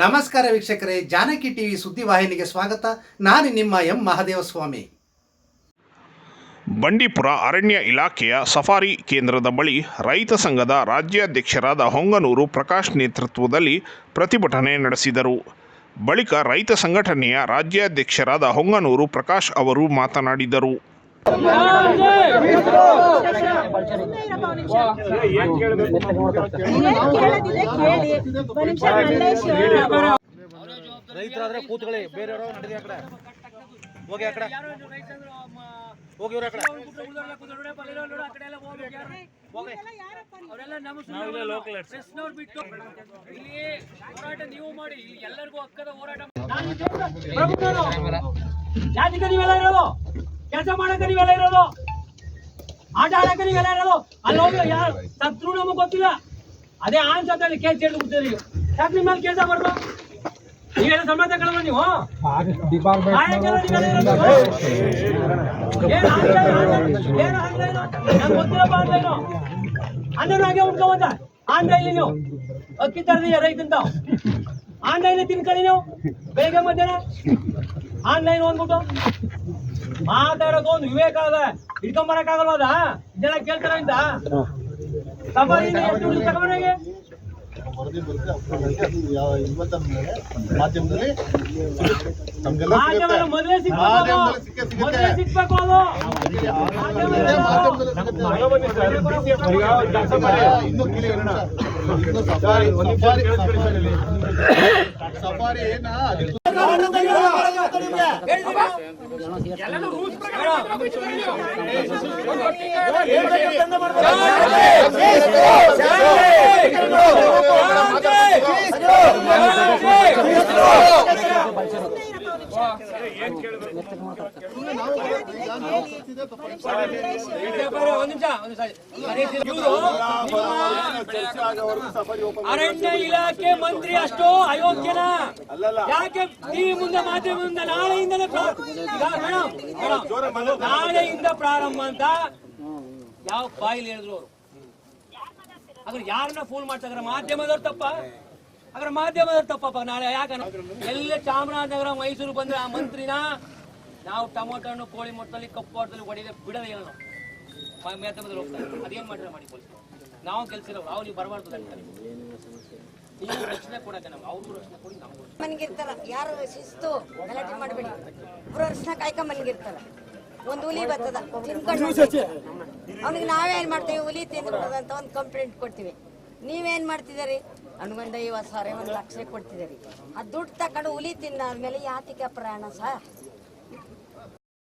ನಮಸ್ಕಾರ ವೀಕ್ಷಕರೇ ಜಾನಕಿ ಟಿವಿ ಸುದ್ದಿವಾಹಿನಿಗೆ ಸ್ವಾಗತ. ನಾನು ನಿಮ್ಮ ಎಂ ಮಹದೇವಸ್ವಾಮಿ. ಬಂಡೀಪುರ ಅರಣ್ಯ ಇಲಾಖೆಯ ಸಫಾರಿ ಕೇಂದ್ರದ ಬಳಿ ರೈತ ಸಂಘದ ರಾಜ್ಯಾಧ್ಯಕ್ಷರಾದ ಹೊಂಗನೂರು ಪ್ರಕಾಶ್ ನೇತೃತ್ವದಲ್ಲಿ ಪ್ರತಿಭಟನೆ ನಡೆಸಿದರು. ಬಳಿಕ ರೈತ ಸಂಘಟನೆಯ ರಾಜ್ಯಾಧ್ಯಕ್ಷರಾದ ಹೊಂಗನೂರು ಪ್ರಕಾಶ್ ಅವರು ಮಾತನಾಡಿದರು ಏನ್ ಕೇಳೋದಿದೆ ಕೇಳಿ ಒಂದ್ ನಿಮಿಷ ಮಲ್ಲೇಶ್ ರೈತರಾದ್ರೆ ಕೂತ್ಕೊಳ್ಳಿ ಬೇರೆಯವರು ನಡೆದಿ ಆ ಕಡೆ ಹೋಗಿ ಆ ಕಡೆ ಹೋಗಿ ಕಡೆ ಇಲ್ಲಿ ಹೋರಾಟ ನೀವು ಮಾಡಿ ಎಲ್ಲರಿಗೂ ಹಕ್ಕದ ಹೋರಾಟ ಜಾತಿಗೆ ನೀವೆಲ್ಲ ಇರೋದು, ಕೆಲಸ ಮಾಡಕ್ಕೆ ನೀವೆಲ್ಲ ಇರೋದು. ಆಟ ಆಡಕ್ಕೆ ಇರೋದು ಅಲ್ಲಿ ಹೋಗಿ ಯಾರು? ಸತ್ರು ನಮಗೆ ಗೊತ್ತಿಲ್ಲ. ಅದೇ ಆನ್ ಆನ್ಸತ್ತಲ್ಲಿ ಕೇಸ್ ಹಿಡಿದು ಬಿಡ್ತೀರಿ ಯಾಕೆ ನಿಮ್ಮ ಮೇಲೆ ಕೇಸ ಬರ್ದು ನೀವೆಲ್ಲ ಸಂಬಳ ಕಳೆದ ನೀವು? ಗೊತ್ತಿಲ್ಲಪ್ಪ ಆನ್ಲೈನು ಅಣ್ಣನ ಹಾಗೆ ಉಂಟ್ಕೊಂಬಂದ ಆನ್ಲೈನ್ ನೀವು? ಅಕ್ಕಿ ತರದಿ ರೈತಂತ? ಆನ್ಲೈನ್ ತಿನ್ಕೊಳ್ಳಿ ನೀವು? ಬೆಳಿಗ್ಗೆ ಮಧ್ಯಾಹ್ನ? ಆನ್ಲೈನ್ ಅಂದ್ಬಿಟ್ಟು ಮಾತಾಡೋದು ಒಂದು ವಿವೇಕ ಅದ. ಇಟ್ಕೊಂಬರಕ್ಕಾಗಲ್ಲ ಅದ ಇದೆಲ್ಲ ಕೇಳ್ತಾರ ಇಂದ? ಸಫಾರಿ ಸಫಾರಿ ಏನ ಅದಕ್ಕೆ ಒಂದ್ ನಿಮಿಷ ಒಂದ್ ನಿಮಿಷ ಇವ್ರು ಅರಣ್ಯ ಇಲಾಖೆ ಮಂತ್ರಿ ಅಷ್ಟು ಅಯೋಗ್ಯನ ಯಾಕೆ ನೀವು ಮುಂದೆ ಮಾಧ್ಯಮದಿಂದ ಮುಂದೆ ಮೇಡಮ್, ನಾಳೆಯಿಂದ ಪ್ರಾರಂಭ ಅಂತ ಯಾವ ಫೈಲ್ ಹೇಳಿದ್ರು ಅವರು. ಅದ್ರ ಯಾರನ್ನ ಫೋನ್ ಮಾಡ್ತಾರೆ ಮಾಧ್ಯಮದವ್ರು ತಪ್ಪ. ಅದ್ರ ಮಾಧ್ಯಮದವ್ರು ತಪ್ಪಪ್ಪ ನಾಳೆ ಯಾಕ ಎಲ್ಲ ಚಾಮರಾಜನಗರ ಮೈಸೂರು ಬಂದ್ರೆ ಆ ಮಂತ್ರಿನ ನಾವು ಟೊಮೊಟೊ ಹಣ್ಣು ಕೋಳಿ ಮೊಟ್ಟಲ್ಲಿ ಕಪ್ಪು ಆಟದಲ್ಲಿ ಹೊಡಿದೆ ಬಿಡದೆ ಏನೋ ನಾವು. ಮ- ಮಾಧ್ಯಮದಲ್ಲಿ ಹೋಗ್ತಾರೆ. ಅದೇನು ಮಾಡಿದ್ರೆ ಮಾಡಿ ಪೊಲೀಸ್ ನಾವು ಕೆಲಸ ಇಲ್ಲ ನಾವು ನೀವು ಬರಬಾರ್ದು ಅಂತಾರೆ ನೀವು ರಕ್ಷಣೆ ಕೊಡಕ್ಕೆ ನಾವು ಅವ್ರಿಗೂ ರಕ್ಷಣೆ ಕೊಡಿ ನಾವು ಮನ್ಗಿರ್ತಾರ ಯಾರು ಶಿಸ್ತು ಗಲಾಟೆ ಮಾಡಬೇಡಿ. ಇಬ್ರು ವರ್ಷನ ಕಾಯ್ಕೊಂಡ್ ಮನ್ಗಿರ್ತಾರ ಒಂದು ಹುಲಿ ಬರ್ತದ ತಿನ್ಕೊಂಡು ಅವ್ನಿಗೆ ನಾವೇನ್ ಮಾಡ್ತೀವಿ? ಹುಲಿ ತಿಂದು ಅಂತ ಒಂದು ಕಂಪ್ಲೇಂಟ್ ಕೊಡ್ತೀವಿ. ನೀವೇನ್ ಮಾಡ್ತಿದ್ದೀರಿ? ಅನ್ಗೊಂಡ ಐವತ್ತು ಸಾವಿರ ಒಂದು ಲಕ್ಷ ಕೊಡ್ತಿದ್ದೀರಿ. ಆ ದುಡ್ಡು ತಕೊಂಡು ಹುಲಿ ತಿಂದಾದ್ಮೇಲೆ ಯಾತಿಕ ಪ್ರಾಣ ಸರ್